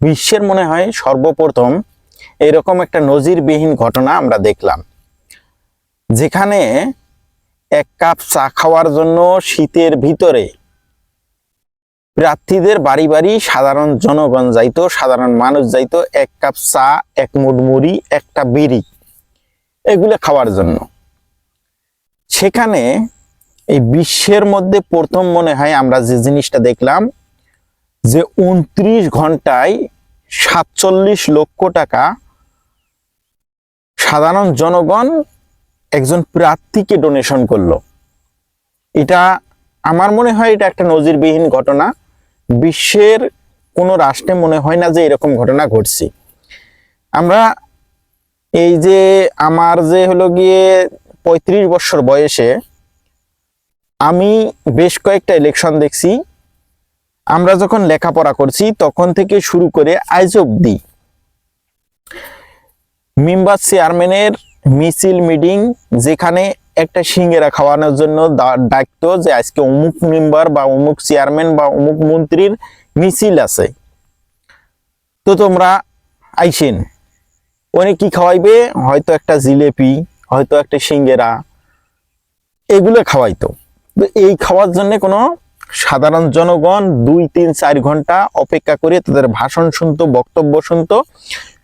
বিশ্বের মনে হয় সর্বপ্রথম এরকম একটা নজিরবিহীন ঘটনা আমরা দেখলাম। যেখানে এক কাপ চা খাওয়ার জন্য শীতের ভিতরে প্রার্থীদের বাড়ি বাড়ি সাধারণ জনগণ যাইতো, সাধারণ মানুষ যাইতো, এক কাপ চা, এক মুঠ মুড়ি একটা বিড়ি এগুলো খাওয়ার জন্য। সেখানে এই বিশ্বের মধ্যে প্রথম মনে হয় আমরা যে জিনিসটা দেখলাম যে উনত্রিশ ঘন্টায় সাতচল্লিশ লক্ষ টাকা সাধারণ জনগণ একজন প্রার্থীকে ডোনেশন করল। এটা আমার মনে হয় এটা একটা নজিরবিহীন ঘটনা। বিশ্বের কোনো রাষ্ট্রে মনে হয় না যে এরকম ঘটনা ঘটছে। আমরা এই যে আমার যে হলো গিয়ে পঁয়ত্রিশ বছর বয়সে আমি বেশ কয়েকটা ইলেকশন দেখছি। আমরা যখন লেখাপড়া করছি, তখন থেকে শুরু করে আজ অব্দি মিম্বার চেয়ারম্যানের মিছিল মিটিং, যেখানে একটা সিঙ্গেরা খাওয়ানোর জন্য ডাকতো যে আজকে অমুক মেম্বার বা অমুক চেয়ারম্যান বা অমুক মন্ত্রীর মিছিল আছে। তো তোমরা আইসেন। উনি কি খাওয়াইবে? হয়তো একটা জিলেপি, হয়তো একটা সিঙ্গেরা, এগুলো খাওয়াইতো। তো এই খাওয়ার জন্য কোনো সাধারণ জনগণ দুই, তিন, চার ঘণ্টা অপেক্ষা করে তাদের ভাষণ শুনতো, বক্তব্য শুনতো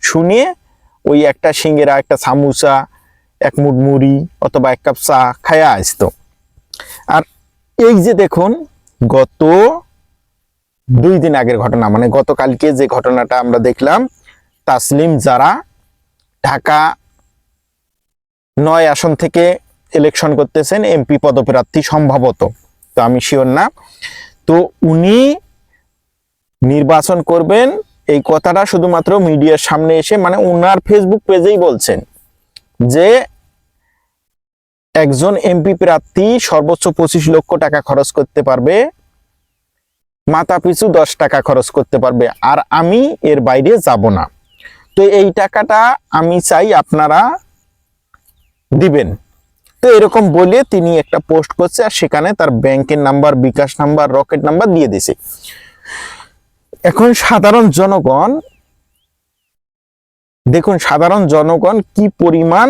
শুনে ওই একটা সিঙ্গেরা, একটা সামুসা, এক মুঠ মুড়ি অথবা এক কাপ চা খায়া আসতো। আর এই যে দেখুন, গত দুই দিন আগের ঘটনা মানে গতকালকে যে ঘটনাটা আমরা দেখলাম, তাসলিম যারা ঢাকা নয় আসন থেকে ইলেকশন করতেছেন, এমপি পদপ্রার্থী সম্ভবত। তো আমি শিওর না। তো উনি নির্বাচন করবেন, এই কথাটা শুধুমাত্র মিডিয়ার সামনে এসে মানে ওনার ফেসবুক পেজেই বলছেন যে একজন এমপি প্রার্থী সর্বোচ্চ পঁচিশ লক্ষ টাকা খরচ করতে পারবে, মাথা পিছু দশ টাকা খরচ করতে পারবে, আর আমি এর বাইরে যাব না। তো এই টাকাটা আমি চাই আপনারা দিবেন। তো এরকম বলে তিনি একটা পোস্ট করছে আর সেখানে তার ব্যাংকের number bKash number Rocket number দিয়ে দিছে এখন সাধারণ জনগণ, দেখুন সাধারণ জনগণ কি পরিমাণ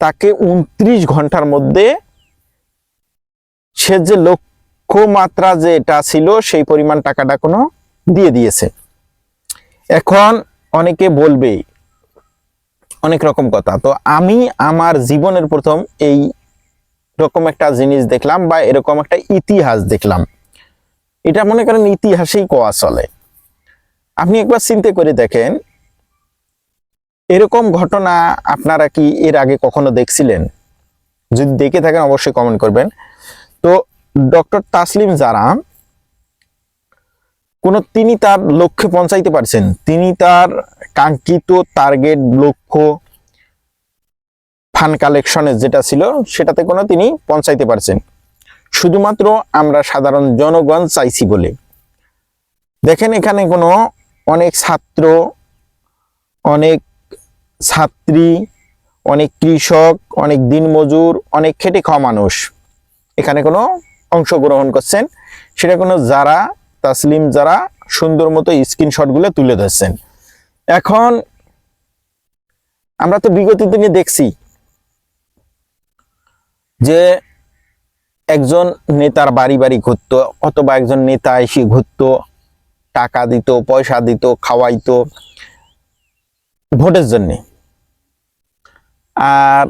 তাকে উনত্রিশ ঘণ্টার মধ্যে সে যে লক্ষ্যমাত্রা যে এটা ছিল সেই পরিমাণ টাকাটা কোনো দিয়ে দিয়েছে। এখন অনেকে বলবে অনেক রকম কথা। তো আমি আমার জীবনের প্রথম এই রকম একটা জিনিস দেখলাম বা এরকম একটা ইতিহাস দেখলাম। এটা মনে করেন ইতিহাসেই কোয়া চলে। আপনি একবার চিন্তা করে দেখেন, এরকম ঘটনা আপনারা কি এর আগে কখনো দেখছিলেন? যদি দেখে থাকেন অবশ্যই কমেন্ট করবেন। তো ডক্টর তাসলিম যারা কোন তিনি তার লক্ষ্যে পৌঁছাইতে পারছেন। তিনি তার কাঙ্ক্ষিত টার্গেট লক্ষ্য ফান্ড কালেকশনের যেটা ছিল, সেটাতে কোনো তিনি পৌঁছাইতে পারছেন। শুধুমাত্র আমরা সাধারণ জনগণ চাইছি বলে। দেখেন এখানে কোনো অনেক ছাত্র, অনেক ছাত্রী, অনেক কৃষক, অনেক দিনমজুর অনেক খেটে খাওয়া মানুষ এখানে কোনো অংশগ্রহণ করছেন। সেটা কোনো যারা, তাসলিম যারা সুন্দর মতো স্ক্রিনশটগুলো তুলে ধরছেন। এখন আমরা তো বিগত দিনে দেখছি যে একজন নেতার বাড়ি বাড়ি ঘুরতো, অথবা একজন নেতা এসে ঘুরতো, টাকা দিত, পয়সা দিত, খাওয়াইতো ভোটের জন্যে। আর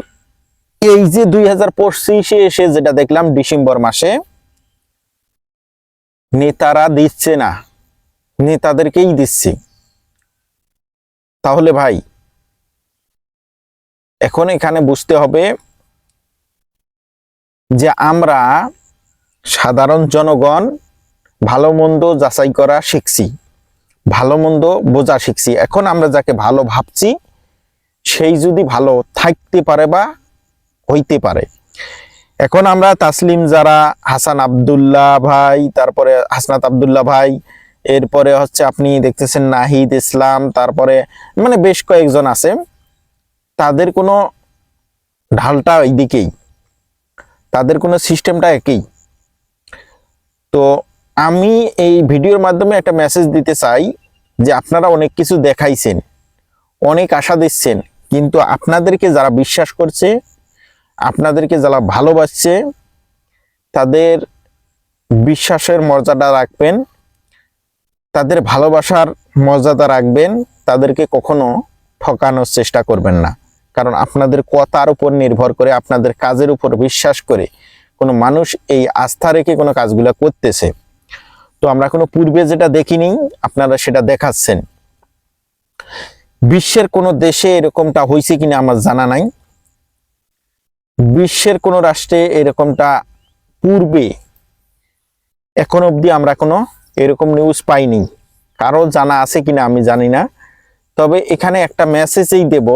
এই যে দুই হাজার পঁচিশে এসে যেটা দেখলাম ডিসেম্বর মাসে, নেতারা দিচ্ছে না, নেতাদেরকেই দিচ্ছে। তাহলে ভাই, এখন এখানে বুঝতে হবে যে আমরা সাধারণ জনগণ ভালো মন্দ যাচাই করা শিখছি, ভালো মন্দ বোঝা শিখছি। এখন আমরা যাকে ভালো ভাবছি, সেই যদি ভালো থাকতে পারে বা হইতে পারে। এখন আমরা তাসলিম যারা, হাসান আবদুল্লাহ ভাই, তারপরে হাসনাত আবদুল্লাহ ভাই এরপরে হচ্ছে আপনি দেখতেছেন নাহিদ ইসলাম, তারপরে মানে বেশ কয়েকজন আছে। তাদের কোনো ঢালটা ওই দিকেই তাদের কোনো সিস্টেমটা একই। তো আমি এই ভিডিওর মাধ্যমে একটা মেসেজ দিতে চাই যে আপনারা অনেক কিছু দেখাইছেন, অনেক আশা দিচ্ছেন, কিন্তু আপনাদেরকে যারা বিশ্বাস করছে, আপনাদেরকে যারা ভালোবাসছে, তাদের বিশ্বাসের মর্যাদা রাখবেন। তাদের ভালোবাসার মর্যাদা রাখবেন, তাদেরকে কখনো ঠকানোর চেষ্টা করবেন না। কারণ আপনাদের কথার উপর নির্ভর করে, আপনাদের কাজের উপর বিশ্বাস করে কোনো মানুষ এই আস্থা রেখে কোনো কাজগুলো করতেছে। তো আমরা কোনো পূর্বে যেটা দেখিনি, আপনারা সেটা দেখাচ্ছেন। বিশ্বের কোনো দেশে এরকমটা হয়েছে কিনা আমার জানা নাই। বিশ্বের কোনো রাষ্ট্রে এরকমটা পূর্বে, এখন অবধি আমরা কোনো এরকম নিউজ পাইনি। কারও জানা আছে কিনা আমি জানি না। তবে এখানে একটা মেসেজই দেব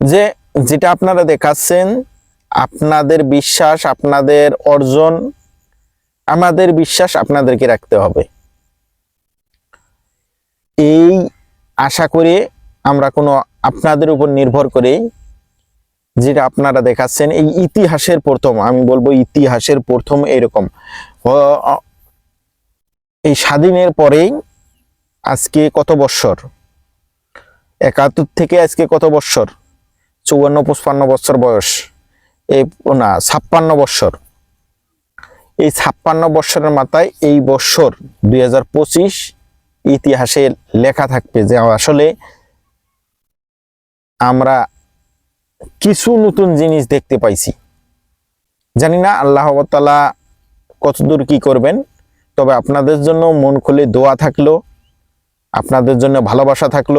যে, যেটা আপনারা দেখাচ্ছেন, আপনাদের বিশ্বাস, আপনাদের অর্জন, আমাদের বিশ্বাস আপনাদেরকে রাখতে হবে। এই আশা করে আমরা কোনো আপনাদের উপর নির্ভর করে যেটা আপনারা দেখাচ্ছেন, এই ইতিহাসের প্রথম, আমি বলব ইতিহাসের প্রথম এরকম। এই স্বাধীনের পরেই আজকে কত বৎসর? একাত্তর থেকে আজকে কত বৎসর? চৌয়ান্ন, পঁচপান্ন বছর বয়স। এই না, ছাপ্পান্ন বৎসর। এই ছাপ্পান্ন বৎসরের মাথায় এই বৎসর, দুই হাজার পঁচিশ, ইতিহাসে লেখা থাকবে যে আসলে আমরা কিছু নতুন জিনিস দেখতে পাইছি। জানি না আল্লাহ তালা কতদূর কি করবেন, তবে আপনাদের জন্য মন খুলে দোয়া থাকল, আপনাদের জন্য ভালোবাসা থাকল